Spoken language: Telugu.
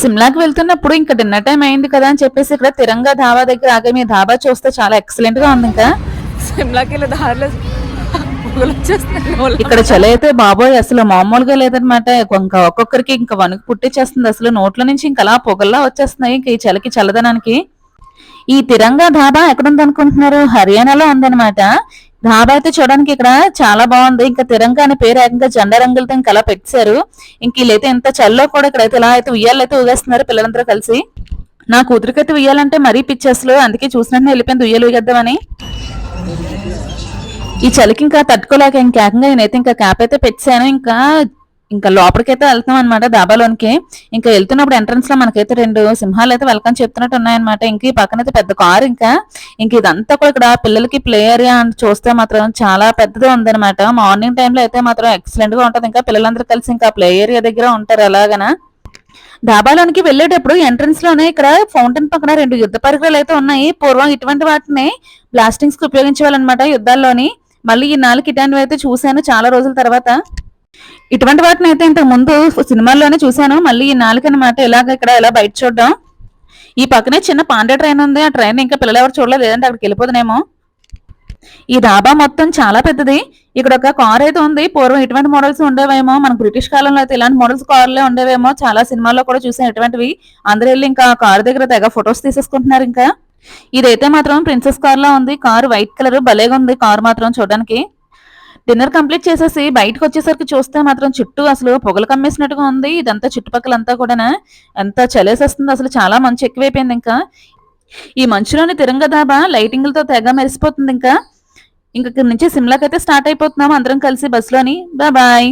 సిమ్లాకి వెళ్తున్నప్పుడు ఇంకా డిన్నర్ టైం అయింది కదా అని చెప్పేసి ఇక్కడ తిరంగా ధాబా దగ్గర ఆగే మీ ధాబా చూస్తే చాలా ఎక్సలెంట్గా ఉంది ఇంకా. సిమ్లాకి వెళ్ళే దారిలో. ఇక్కడ చలి అయితే బాబోయ్ అసలు మామూలుగా లేదనమాట ఇంకా ఒక్కొక్కరికి ఇంకా వణుకు పుట్టించేస్తుంది అసలు నోట్ల నుంచి ఇంకా అలా పొగల్లా వచ్చేస్తున్నాయి ఇంకా ఈ చలికి చల్లదనానికి. ఈ తిరంగా ధాబా ఎక్కడుంది అనుకుంటున్నారు హర్యానాలో ఉందన్నమాట. ధాబా అయితే చూడడానికి ఇక్కడ చాలా బాగుంది. ఇంకా తిరంగా అనే పేరు ఏకంగా జెండా రంగులతో ఇంకా అలా పెట్టారు ఇంక వీళ్ళైతే ఇంత చల్లో కూడా ఇక్కడైతే ఇలా అయితే ఉయ్యాలైతే ఊగేస్తున్నారు పిల్లలందరూ కలిసి. నా కూతురికైతే ఉయ్యాలంటే మరీ పిచ్చి అసలు అందుకే చూసినట్టు వెళ్ళిపోయింది ఉయ్యాలు ఊగేద్దామని ఈ చలికి ఇంకా తట్టుకోలేక ఇంకా ఏకంగా నేనైతే ఇంకా క్యాప్ అయితే పెట్టాను. ఇంకా ఇంకా లోపలికైతే వెళ్తాం అనమాట దాబాలోనికి ఇంకా వెళ్తున్నప్పుడు ఎంట్రన్స్లో మనకైతే రెండు సింహాలు అయితే వెల్కమ్ చెప్తున్నట్టు ఉన్నాయన్నమాట. ఇంక ఈ పక్కన అయితే పెద్ద కార్ ఇంకా. ఇంక ఇదంతా కూడా ఇక్కడ పిల్లలకి ప్లే ఏరియా అని చూస్తే మాత్రం చాలా పెద్దది ఉందన్నమాట. మార్నింగ్ టైంలో అయితే మాత్రం ఎక్సలెంట్గా ఉంటుంది. ఇంకా పిల్లలందరూ కలిసి ఇంకా ప్లే ఏరియా దగ్గర ఉంటారు అలాగనా. డాబాలోనికి వెళ్ళేటప్పుడు ఎంట్రన్స్లోనే ఇక్కడ ఫౌంటైన్ పక్కన రెండు యుద్ధ పరికరాలు అయితే ఉన్నాయి. పూర్వం ఇటువంటి వాటిని బ్లాస్టింగ్స్కి ఉపయోగించేవాళ్ళనమాట యుద్ధాల్లోని. మళ్ళీ ఈ నాలుగు ఇట్లాంటివి అయితే చూశాను చాలా రోజుల తర్వాత. ఇటువంటి వాటిని అయితే ఇంతకు ముందు సినిమాల్లోనే చూశాను. మళ్ళీ ఈ నాలుగు అనమాట ఇలాగ ఇక్కడ ఇలా బయట చూడడం? ఈ పక్కనే చిన్న పాండే ట్రైన్ ఉంది. ఆ ట్రైన్ ఇంకా పిల్లలు ఎవరు చూడలేదు. లేదంటే అక్కడికి వెళ్ళిపోదునేమో. ఈ డాబా మొత్తం చాలా పెద్దది. ఇక్కడ ఒక కార్ అయితే ఉంది. పూర్వం ఇటువంటి మోడల్స్ ఉండేవేమో. మన బ్రిటిష్ కాలంలో అయితే ఇలాంటి మోడల్స్ కార్లే ఉండేవేమో. చాలా సినిమాల్లో కూడా చూసాను ఇటువంటివి. అందరూ వెళ్ళి ఇంకా కార్ దగ్గర తెగ ఫొటోస్ తీసేసుకుంటున్నారు ఇంకా. ఇదైతే మాత్రం ప్రిన్సెస్ కార్ లా ఉంది. Car white colour. భలేగా ఉంది కార్ మాత్రం చూడడానికి. డిన్నర్ కంప్లీట్ చేసేసి బయటకు వచ్చేసరికి చూస్తే మాత్రం చుట్టూ అసలు పొగలు కమ్మేసినట్టుగా ఉంది. ఇదంతా చుట్టుపక్కలంతా కూడా ఎంత చలేసేస్తుంది. అసలు చాలా మంచు ఎక్కువైపోయింది ఇంకా. ఈ మంచులోని తిరంగ దాబా లైటింగ్లతో తెగ మెరిసిపోతుంది ఇంకా. ఇంక నుంచి సిమ్లాకి అయితే స్టార్ట్ అయిపోతున్నాం అందరం కలిసి బస్సులోని. బాయ్.